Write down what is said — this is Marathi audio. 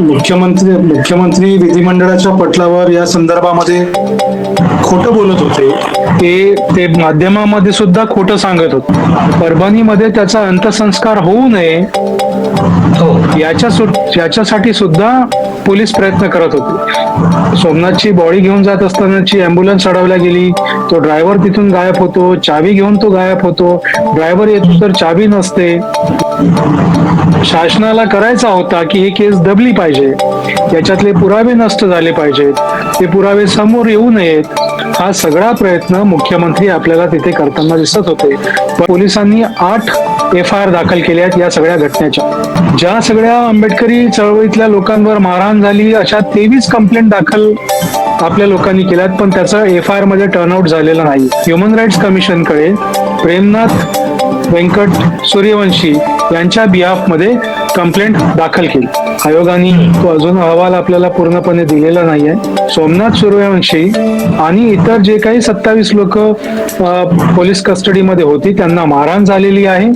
मुख्यमंत्री मुख्यमंत्री विधिमंडळाच्या पटलावर या संदर्भामध्ये खोटं बोलत होते. ते ते माध्यमामध्ये सुद्धा खोटं सांगत होते. परभणीमध्ये त्याचा अंत्यसंस्कार होऊ नये. याच्या सु- याच्यासाठी सुद्धा पोलीस प्रयत्न करत होते. सोमनाथची बॉडी घेऊन जात असतानाची अँब्युलन्स अडवल्या गेली तो ड्रायव्हर तिथून गायब होतो चावी घेऊन तो गायब होतो. ड्रायव्हर येतो तर चावी नसते. शासनाला करायचा होता की ही केस दबली पाहिजे. याच्यातले पुरावे नष्ट झाले पाहिजेत. ते पुरावे समोर येऊ नयेत. हा सगळा प्रयत्न मुख्यमंत्री आपल्याला तिथे करताना दिसत होते. पोलिसांनी आठ एफ आय आर दाखल केल्या आहेत या सगळ्या घटनेच्या. ज्या सगळ्या आंबेडकरी चळवळीतल्या लोकांवर मारहाण झाली अशा तेवीस कंप्लेंट दाखल आपल्या लोकांनी केल्यात पण त्याचं एफ आय आरमध्ये टर्नआउट झालेलं नाही. ह्युमन राईट्स कमिशनकडे प्रेमनाथ व्यंकट सूर्यवंशी यांच्या बिहाफमध्ये कंप्लेंट दाखल केली. आयोगाने तो अजून अहवाल आपल्याला पूर्णपणे दिलेला नाहीये. सोमनाथ सूर्यवंशी आणि इतर जे काही सत्तावीस लोक पोलीस कस्टडीमध्ये होती त्यांना मारहाण झालेली आहे.